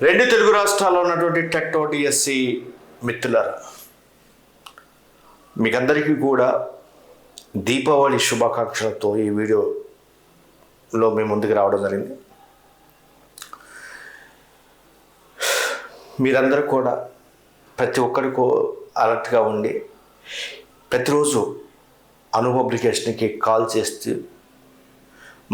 రెండు తెలుగు రాష్ట్రాల్లో ఉన్నటువంటి టెట్టో డిఎస్సి మిత్రులరా మీకందరికీ కూడా దీపావళి శుభాకాంక్షలతో ఈ వీడియోలో మేము ముందుకు రావడం జరిగింది. మీరందరూ కూడా ప్రతి ఒక్కరికో అలర్ట్గా ఉండి ప్రతిరోజు అను పబ్లికేషన్కి కాల్ చేస్తూ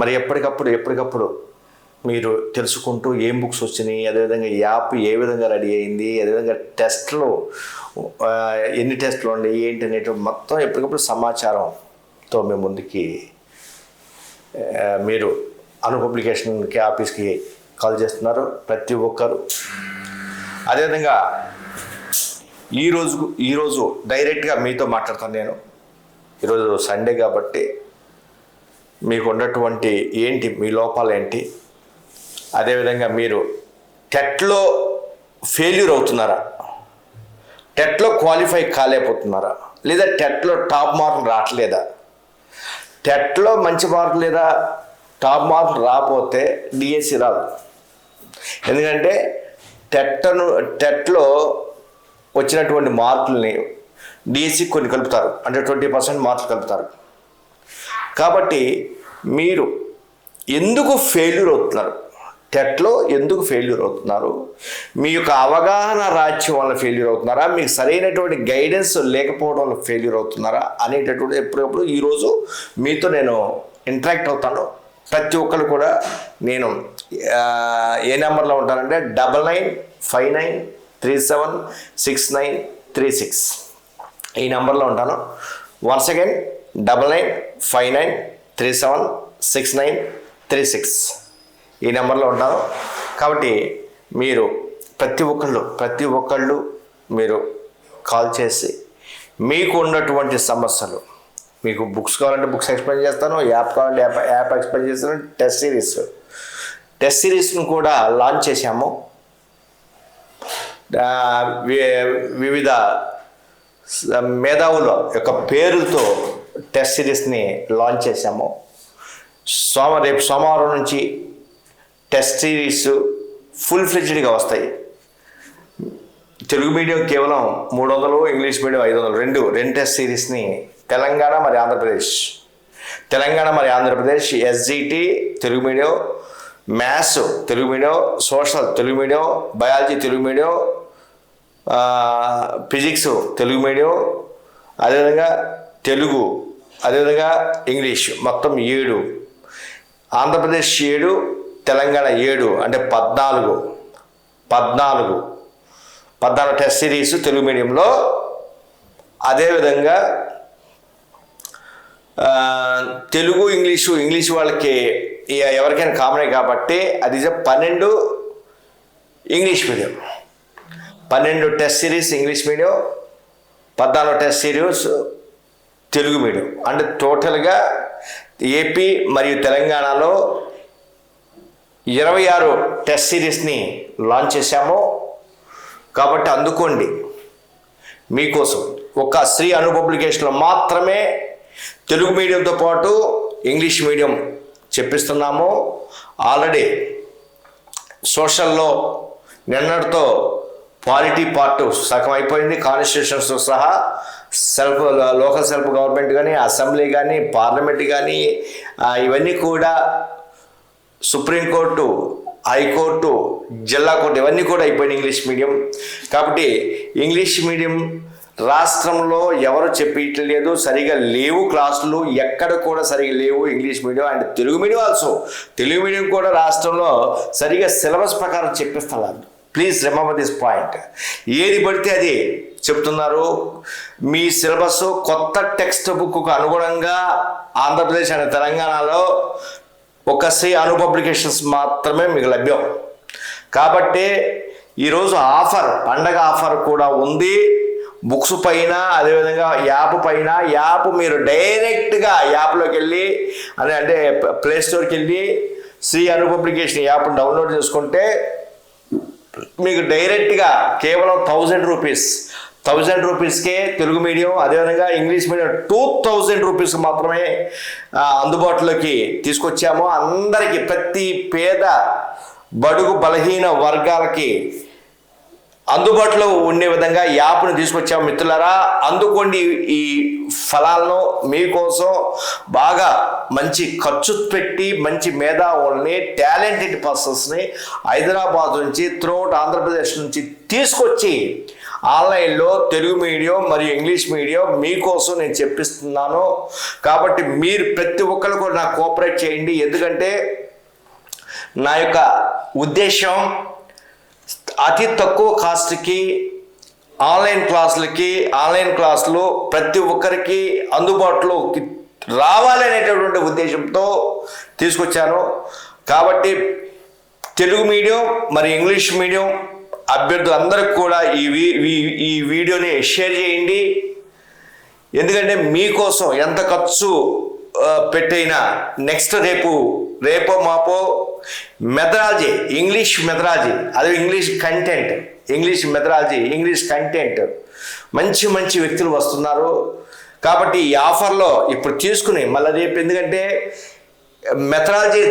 మరి ఎప్పటికప్పుడు ఎప్పటికప్పుడు మీరు తెలుసుకుంటూ ఏం బుక్స్ వచ్చినాయి అదేవిధంగా యాప్ ఏ విధంగా రెడీ అయింది అదేవిధంగా టెస్ట్లు ఎన్ని టెస్ట్లు ఉన్నాయి ఏంటి అనేటి మొత్తం ఎప్పటికప్పుడు సమాచారంతో మేము ముందుకి మీరు అను పబ్లికేషన్కి ఆఫీస్కి కాల్ చేస్తున్నారు ప్రతి ఒక్కరు. అదేవిధంగా ఈరోజు ఈరోజు డైరెక్ట్గా మీతో మాట్లాడతాను నేను. ఈరోజు సండే కాబట్టి మీకు ఉన్నటువంటి ఏంటి మీ లోపాలు ఏంటి? అదేవిధంగా మీరు టెట్లో ఫెయిల్యూర్ అవుతున్నారా? టెట్లో క్వాలిఫై కాలేకపోతున్నారా? లేదా టెట్లో టాప్ మార్కులు రావట్లేదా? టెట్లో మంచి మార్కులు లేదా? టాప్ మార్కులు రాకపోతే డిఎస్సి రాదు. ఎందుకంటే టెట్ను టెట్లో వచ్చినటువంటి మార్కుల్ని డిఎస్సి కొన్ని కలుపుతారు. అంటే ట్వంటీ పర్సెంట్ మార్కులు కలుపుతారు. కాబట్టి మీరు ఎందుకు ఫెయిల్యూర్ అవుతున్నారు? టెట్లో ఎందుకు ఫెయిల్యూర్ అవుతున్నారు? మీ యొక్క అవగాహన రాజ్యం వల్ల ఫెయిల్యూర్ అవుతున్నారా? మీకు సరైనటువంటి గైడెన్స్ లేకపోవడం వల్ల ఫెయిల్యూర్ అవుతున్నారా? అనేటటువంటి ఎప్పుడప్పుడు ఈరోజు మీతో నేను ఇంటరాక్ట్ అవుతాను. ప్రతి ఒక్కరు కూడా నేను ఏ నెంబర్లో ఉంటానంటే double nine five nine three seven six nine three six ఈ నెంబర్లో ఉంటాను. Once again double nine five nine three seven six nine three six ఈ నెంబర్లో ఉంటాను కాబట్టి మీరు ప్రతి ఒక్కళ్ళు ప్రతి ఒక్కళ్ళు మీరు కాల్ చేసి మీకు ఉన్నటువంటి సమస్యలు మీకు బుక్స్ కావాలంటే బుక్స్ ఎక్స్ప్లెయిన్ చేస్తాను యాప్ కావాలంటే యాప్ యాప్ ఎక్స్ప్లెయిన్ చేస్తాను టెస్ట్ సిరీస్. టెస్ట్ సిరీస్ను కూడా లాంచ్ చేశాము. వివిధ మేధావుల యొక్క పేరుతో టెస్ట్ సిరీస్ని లాంచ్ చేశాము. సోమ రేపు సోమవారం నుంచి టెస్ట్ సిరీస్ ఫుల్ ఫ్లెడ్జ్డ్గా వస్తాయి. తెలుగు మీడియం కేవలం మూడు వందలు ఇంగ్లీష్ మీడియం ఐదు వందలు రెండు రెండు టెస్ట్ సిరీస్ని తెలంగాణ మరి ఆంధ్రప్రదేశ్. తెలంగాణ మరి Andhra Pradesh SGT Telugu medium maths Telugu medium social Telugu medium biology Telugu medium physics Telugu medium అదేవిధంగా తెలుగు అదేవిధంగా ఇంగ్లీష్ మొత్తం ఏడు. ఆంధ్రప్రదేశ్ ఏడు తెలంగాణ ఏడు అంటే పద్నాలుగు. పద్నాలుగు. పద్నాలుగు టెస్ట్ సిరీస్ తెలుగు మీడియంలో. అదేవిధంగా తెలుగు ఇంగ్లీషు ఇంగ్లీష్ వాళ్ళకి ఎవరికైనా కామనే కాబట్టి అది పన్నెండు ఇంగ్లీష్ మీడియం. పన్నెండు టెస్ట్ సిరీస్ ఇంగ్లీష్ మీడియం పద్నాలుగు టెస్ట్ సిరీస్ తెలుగు మీడియం. అంటే టోటల్గా ఏపీ మరియు తెలంగాణలో ఇరవై ఆరు టెస్ట్ సిరీస్ని లాంచ్ చేశాము. కాబట్టి అందుకోండి. మీకోసం ఒక శ్రీ అను పబ్లికేషన్లో మాత్రమే తెలుగు మీడియంతో పాటు ఇంగ్లీష్ మీడియం చెప్పిస్తున్నాము. ఆల్రెడీ సోషల్లో నిన్నటితో పాలిటీ పార్ట్ సగం అయిపోయింది. కాన్స్టిట్యూషన్స్ సహా సెల్ఫ్ లోకల్ సెల్ఫ్ గవర్నమెంట్ కానీ అసెంబ్లీ కానీ పార్లమెంట్ కానీ ఇవన్నీ కూడా సుప్రీంకోర్టు హైకోర్టు జిల్లా కోర్టు ఇవన్నీ కూడా అయిపోయినాయి ఇంగ్లీష్ మీడియం. కాబట్టి ఇంగ్లీష్ మీడియం రాష్ట్రంలో ఎవరు చెప్పట్లేదు సరిగా లేవు క్లాసులు ఎక్కడ కూడా సరిగా లేవు English medium. And Telugu medium also Telugu medium కూడా రాష్ట్రంలో సరిగా సిలబస్ ప్రకారం చెప్పిస్తున్నారు. Please remember this point. ఏది పడితే అది చెప్తున్నారు. మీ సిలబస్ కొత్త టెక్స్ట్ బుక్కు అనుగుణంగా ఆంధ్రప్రదేశ్ అండ్ తెలంగాణలో ఒక శ్రీ అను పబ్లికేషన్స్ మాత్రమే మీకు లభ్యం. కాబట్టి ఈరోజు ఆఫర్ పండగ ఆఫర్ కూడా ఉంది. బుక్స్ పైన అదేవిధంగా యాప్ పైన యాప్ మీరు డైరెక్ట్గా యాప్లోకి వెళ్ళి అదే అంటే ప్లే స్టోర్కి వెళ్ళి Sri Anu publication app download చేసుకుంటే మీకు డైరెక్ట్గా కేవలం థౌజండ్ రూపీస్ థౌజండ్ రూపీస్కే తెలుగు మీడియం అదేవిధంగా English medium two thousand rupees మాత్రమే అందుబాటులోకి తీసుకొచ్చాము. అందరికీ ప్రతి పేద బడుగు బలహీన వర్గాలకి అందుబాటులో ఉండే విధంగా యాప్ను తీసుకొచ్చాము మిత్రులారా. అందుకోండి ఈ ఫలాలను మీకోసం బాగా మంచి ఖర్చు పెట్టి మంచి మేధావుల్ని టాలెంటెడ్ పర్సన్స్ని హైదరాబాద్ నుంచి త్రూఅవుట్ ఆంధ్రప్రదేశ్ నుంచి తీసుకొచ్చి ఆన్లైన్లో తెలుగు మీడియం మరియు ఇంగ్లీష్ మీడియం మీకోసం నేను చెప్పిస్తున్నాను. కాబట్టి మీరు ప్రతి ఒక్కరు కూడా నాకు కోఆపరేట్ చేయండి. ఎందుకంటే నా యొక్క ఉద్దేశం అతి తక్కువ కాస్ట్కి ఆన్లైన్ క్లాసులకి ఆన్లైన్ క్లాసులు ప్రతి ఒక్కరికి అందుబాటులోకి రావాలనేటటువంటి ఉద్దేశంతో తీసుకొచ్చాను. కాబట్టి తెలుగు మీడియం మరి ఇంగ్లీష్ మీడియం అభ్యర్థులందరికీ కూడా ఈ వీ- వీ- ఈ వీడియోని షేర్ చేయండి. ఎందుకంటే మీకోసం ఎంత ఖర్చు పెట్టైనా నెక్స్ట్ రేపు రేపో మాపో మెథడాలజీ ఇంగ్లీష్ మెథడాలజీ అదే English content English methodology English content మంచి మంచి వ్యక్తులు వస్తున్నారు. కాబట్టి ఈ ఆఫర్లో ఇప్పుడు తీసుకుని మళ్ళీ రేపు ఎందుకంటే మెథడాలజీ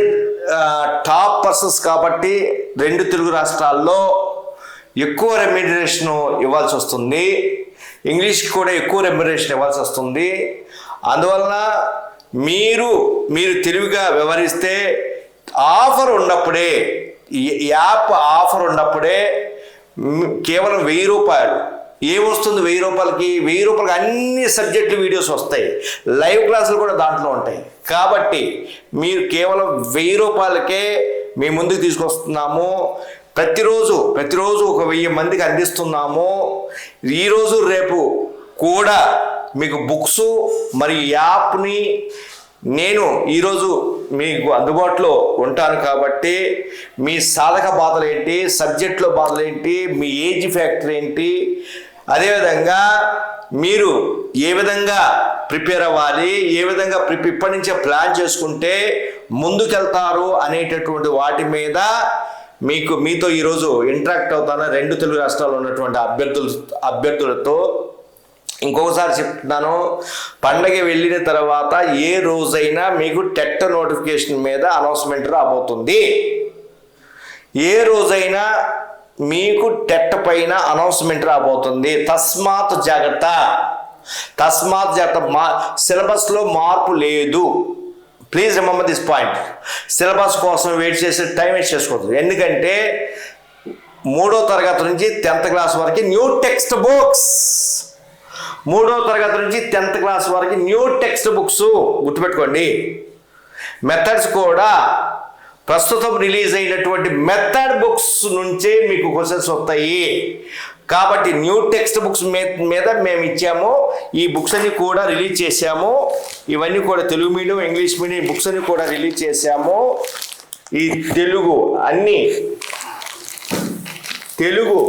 టాప్ పర్సన్స్ కాబట్టి రెండు తెలుగు రాష్ట్రాల్లో ఎక్కువ రెమ్యూనరేషన్ ఇవ్వాల్సి వస్తుంది. ఇంగ్లీష్కి కూడా ఎక్కువ రెమ్యూనరేషన్ ఇవ్వాల్సి వస్తుంది. అందువలన మీరు మీరు తెలివిగా వ్యవహరిస్తే ఆఫర్ ఉన్నప్పుడే యాప్ ఆఫర్ ఉన్నప్పుడే కేవలం వెయ్యి రూపాయలు. ఏమొస్తుంది వెయ్యి రూపాయలకి? వెయ్యి రూపాయలకి అన్ని సబ్జెక్టులు వీడియోస్ వస్తాయి. లైవ్ క్లాసులు కూడా దాంట్లో ఉంటాయి. కాబట్టి మీరు కేవలం వెయ్యి రూపాయలకే మీ ముందుకు తీసుకొస్తున్నాము. ప్రతిరోజు ప్రతిరోజు ఒక వెయ్యి మందికి అందిస్తున్నాము. ఈరోజు రేపు కూడా మీకు బుక్స్ మరియు యాప్ని నేను ఈరోజు మీకు అందుబాటులో ఉంటాను కాబట్టి మీ సాధక బాధలు ఏంటి సబ్జెక్ట్లో బాధలు ఏంటి మీ ఏజ్ ఫ్యాక్టర్ ఏంటి అదేవిధంగా మీరు ఏ విధంగా ప్రిపేర్ అవ్వాలి ఏ విధంగా ప్రిప్ ఇప్పటి నుంచే ప్లాన్ చేసుకుంటే ముందుకెళ్తారు అనేటటువంటి వాటి మీద మీకు మీతో ఈరోజు ఇంటరాక్ట్ అవుతాను? రెండు తెలుగు రాష్ట్రాల్లో ఉన్నటువంటి అభ్యర్థులు అభ్యర్థులతో ఇంకొకసారి చెప్తున్నాను. పండగ వెళ్ళిన తర్వాత ఏ రోజైనా మీకు టెట్ నోటిఫికేషన్ మీద అనౌన్స్మెంట్ రాబోతుంది. ఏ రోజైనా మీకు టెట్ పైన అనౌన్స్మెంట్ రాబోతుంది. తస్మాత్ జాగ్రత్త. తస్మాత్ జాగ్రత్త. మా సిలబస్లో మార్పు లేదు. Please remember this point syllabus కోసం వెయిట్ చేసే టైం వేస్ట్ చేసుకోవద్దు. ఎందుకంటే మూడో తరగతి నుంచి టెన్త్ క్లాస్ వరకు న్యూ టెక్స్ట్ బుక్స్ మూడో తరగతి నుంచి టెన్త్ క్లాస్ వరకు న్యూ టెక్స్ట్ బుక్స్ గుర్తుపెట్టుకోండి. మెథడ్స్ కూడా ప్రస్తుతం రిలీజ్ అయినటువంటి మెథడ్ బుక్స్ నుంచే మీకు క్వశ్చన్స్ వస్తాయి. కాబట్టి న్యూ టెక్స్ట్ బుక్స్ మీద మేము ఇచ్చాము. ఈ బుక్స్ అన్ని కూడా రిలీజ్ చేశాము. ఇవన్నీ కూడా Telugu medium English medium books అన్ని కూడా రిలీజ్ చేశాము. ఈ తెలుగు అన్నీ తెలుగు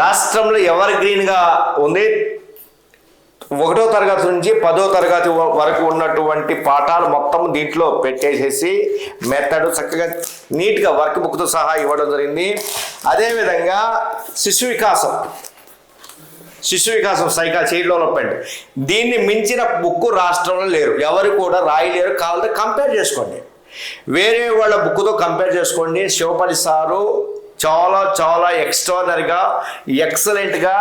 రాష్ట్రంలో ఎవర్ గ్రీన్గా ఉంది? ఒకటో తరగతి నుంచి పదో తరగతి వ- వరకు ఉన్నటువంటి పాఠాలు మొత్తం దీంట్లో పెట్టేసేసి మెథడ్ చక్కగా నీట్గా వర్క్ బుక్తో సహా ఇవ్వడం జరిగింది. అదేవిధంగా శిశు వికాసం. శిశు వికాసం సైకా చైల్డ్ డెవలప్మెంట్. దీన్ని మించిన బుక్ రాష్ట్రంలో లేరు. ఎవరు కూడా రాయలేరు. కావాలంటే కంపేర్ చేసుకోండి. వేరే వాళ్ళ బుక్తో కంపేర్ చేసుకోండి. శివపల్లి సారు చాలా చాలా ఎక్స్ట్రానరీగా ఎక్సలెంట్గా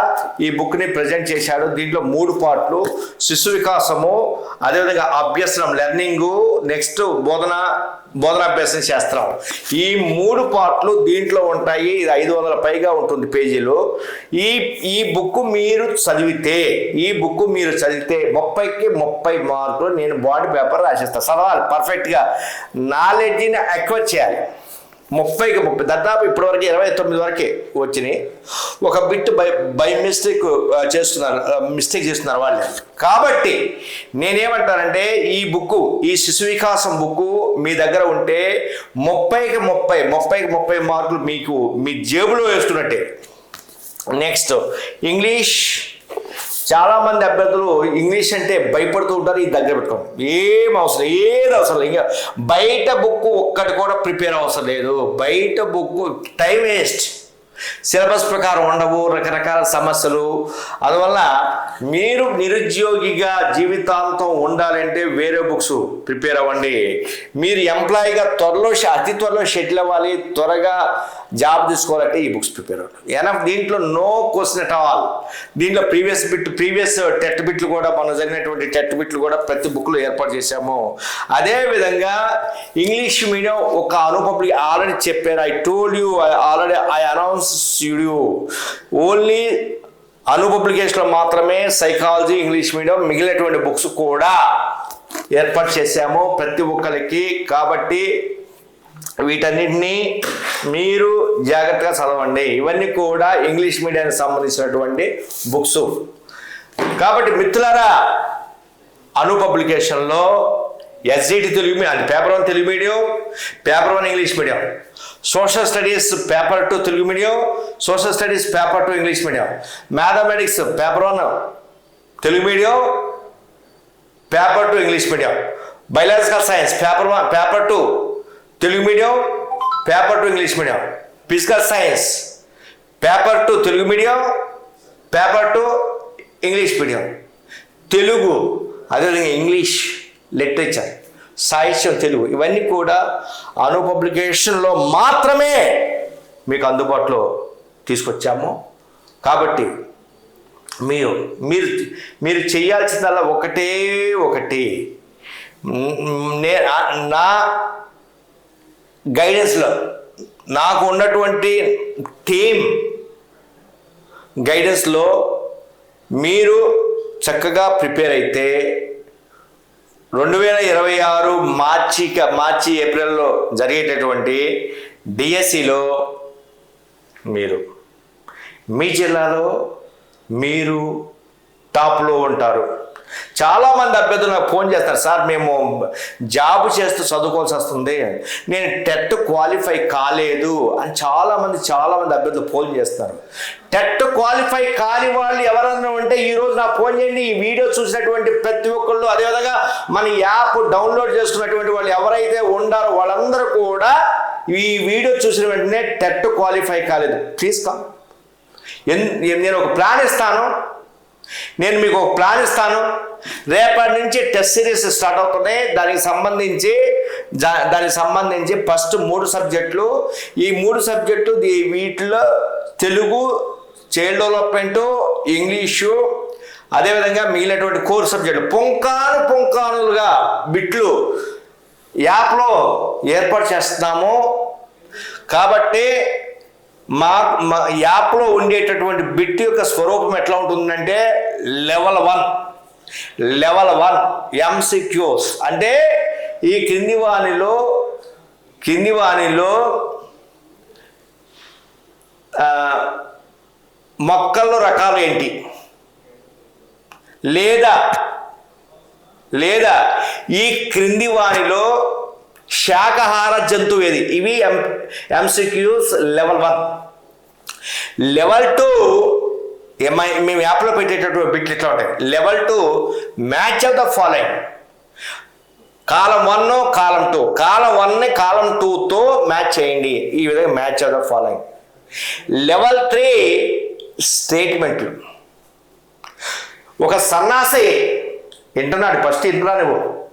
ఈ బుక్ని ప్రజెంట్ చేశాడు. దీంట్లో మూడు పార్ట్లు. శిశు వికాసము అదేవిధంగా అభ్యసనం లెర్నింగు నెక్స్ట్ బోధన బోధనాభ్యాసం శాస్త్రం ఈ మూడు పార్ట్లు దీంట్లో ఉంటాయి. ఇది ఐదు వందల పైగా ఉంటుంది పేజీలు. ఈ ఈ బుక్ మీరు చదివితే ఈ బుక్ మీరు చదివితే ముప్పైకి ముప్పై మార్కులు నేను బాడీ పేపర్ రాసేస్తాను చదవాలి పర్ఫెక్ట్గా నాలెడ్జిని అక్వైర్ చేయాలి. ముప్పైకి ముప్పై దాదాపు ఇప్పటివరకు ఇరవై తొమ్మిది వరకే వచ్చినాయి. ఒక బిట్ బై బై మిస్టేక్ చేస్తున్నారు మిస్టేక్ చేస్తున్నారు వాళ్ళు. కాబట్టి నేనేమంటానంటే ఈ బుక్ ఈ శిశు వికాసం బుక్ మీ దగ్గర ఉంటే ముప్పైకి ముప్పై ముప్పైకి ముప్పై మార్కులు మీకు మీ జేబులో వేస్తున్నట్టే. నెక్స్ట్ ఇంగ్లీష్ చాలా మంది అభ్యర్థులు ఇంగ్లీష్ అంటే భయపడుతూ ఉంటారు ఇది దగ్గర పెట్టుకోండి ఏం అవసరం ఏది అవసరం లేదు. ఇంకా బయట బుక్ ఒక్కటి కూడా ప్రిపేర్ అవసరం లేదు. బయట బుక్ టైం వేస్ట్. సిలబస్ ప్రకారం ఉండవు రకరకాల సమస్యలు. అందువల్ల మీరు నిరుద్యోగిగా జీవితాంతం ఉండాలంటే వేరే బుక్స్ ప్రిపేర్ అవ్వండి. మీరు ఎంప్లాయీగా త్వరలో అతి త్వరలో షెటిల్ అవ్వాలి త్వరగా జాబ్ తీసుకోవాలంటే ఈ బుక్స్ ప్రిపేర్ అవ్వండి. ఎనఫ్ దీంట్లో నో క్వశ్చన్ అట్ ఆల్. దీంట్లో ప్రీవియస్ బిట్ ప్రీవియస్ టెట్ బిట్లు కూడా మనం జరిగినటువంటి టెట్ బిట్లు కూడా ప్రతి బుక్లో ఏర్పాటు చేశాము. అదేవిధంగా ఇంగ్లీష్ మీడియం ఒక అనుపబ్లిక్ ఆల్రెడీ చెప్పారు. I told you already I announce you only Anu పబ్లికేషన్లో మాత్రమే సైకాలజీ ఇంగ్లీష్ మీడియం మిగిలినటువంటి బుక్స్ కూడా ఏర్పాటు చేశాము ప్రతి ఒక్కరికి. కాబట్టి వీటన్నిటినీ మీరు జాగ్రత్తగా చదవండి. ఇవన్నీ కూడా ఇంగ్లీష్ మీడియానికి సంబంధించినటువంటి బుక్స్ కాబట్టి మిత్రులారా అను పబ్లికేషన్లో ఎస్జిటి తెలుగు మీడియం అది paper one Telugu medium paper one English medium. Social studies paper two Telugu medium social studies paper two English medium. Mathematics paper one Telugu medium paper two English medium. Biological science paper one paper two Telugu medium paper two English medium. Physical science paper two Telugu medium paper two English medium. Telugu అదేవిధంగా English literature సాహిత్యం తెలుగు. ఇవన్నీ కూడా అను పబ్లికేషన్లో మాత్రమే మీకు అందుబాటులో తీసుకొచ్చాము. కాబట్టి మీరు మీరు మీరు చేయాల్సిందల్లా ఒకటే ఒకటి. నే నా గైడెన్స్లో నాకు ఉన్నటువంటి టీమ్ గైడెన్స్లో మీరు చక్కగా ప్రిపేర్ అయితే రెండు వేల ఇరవై ఆరు మార్చి మార్చి ఏప్రిల్లో జరిగేటటువంటి డిఎస్సిలో మీరు మీ జిల్లాలో మీరు టాప్లో ఉంటారు. చాలామంది అభ్యర్థులు నాకు ఫోన్ చేస్తారు సార్ మేము జాబ్ చేస్తూ చదువుకోవాల్సి వస్తుంది. నేను టెట్ క్వాలిఫై కాలేదు. అని చాలామంది చాలామంది అభ్యర్థులు ఫోన్ చేస్తారు. టెట్ క్వాలిఫై కాని వాళ్ళు ఎవరన్నా ఉంటే ఈరోజు నాకు ఫోన్ చేయండి. ఈ వీడియో చూసినటువంటి ప్రతి ఒక్కళ్ళు అదేవిధంగా మన యాప్ డౌన్లోడ్ చేసుకున్నటువంటి వాళ్ళు ఎవరైతే ఉండారో వాళ్ళందరూ కూడా ఈ వీడియో చూసిన వెంటనే టెట్ క్వాలిఫై కాలేదు. ప్లీజ్ కమ్ నేను ఒక ప్లాన్ ఇస్తాను. నేను మీకు ఒక ప్లాన్ ఇస్తాను. రేపటి నుంచి టెస్ట్ సిరీస్ స్టార్ట్ అవుతున్నాయి. దానికి సంబంధించి దానికి సంబంధించి ఫస్ట్ మూడు సబ్జెక్టులు ఈ మూడు సబ్జెక్టు వీటిలో తెలుగు చైల్డ్ డెవలప్మెంటు ఇంగ్లీషు అదేవిధంగా మిగిలినటువంటి కోర్ సబ్జెక్టు పొంకాను పొంకానులుగా బిట్లు యాప్లో ఏర్పాటు చేస్తున్నాము. కాబట్టి మా మా యాప్లో ఉండేటటువంటి బిట్ యొక్క స్వరూపం ఎట్లా ఉంటుందంటే level one. Level one MCQs అంటే ఈ కింది వాణిలో కింది వాణిలో మొక్కల్లో రకాలు ఏంటి? లేదా లేదా ఈ క్రింది వాణిలో శాకాహార జంతువు ఏది ఇవి ఎం MCQs level one. Level two ఏమై మేము యాప్లో పెట్టేటటువంటి బిట్లు ఇట్లా ఉంటాయి? Level two match of the following. Column one column two. Column వన్ని కాలం టూతో మ్యాచ్ చేయండి. ఈ విధంగా match of the following. Level three స్టేట్మెంట్లు. ఒక సన్నాసి వింటున్నాడు ఫస్ట్ ఇంటున్నా నువ్వు.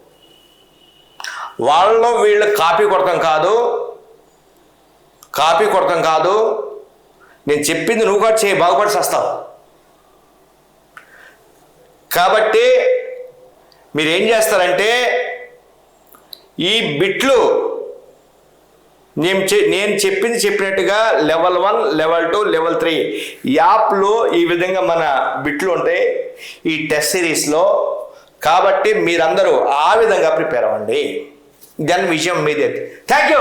వాళ్ళలో వీళ్ళు కాపీ కొడతాం కాదు. కాపీ కొడతాం కాదు. నేను చెప్పింది నువ్వు కూడా చేయి బాగుపడి చేస్తావు. కాబట్టి మీరు ఏం చేస్తారంటే ఈ బిట్లు నేను చె- నేను చెప్పింది చెప్పినట్టుగా level one level two level three యాప్లో ఈ విధంగా మన బిట్లు ఉంటాయి. ఈ టెస్ట్ సిరీస్లో కాబట్టి మీరందరూ ఆ విధంగా ప్రిపేర్ అవ్వండి. దాని విషయం మీదే థ్యాంక్ యూ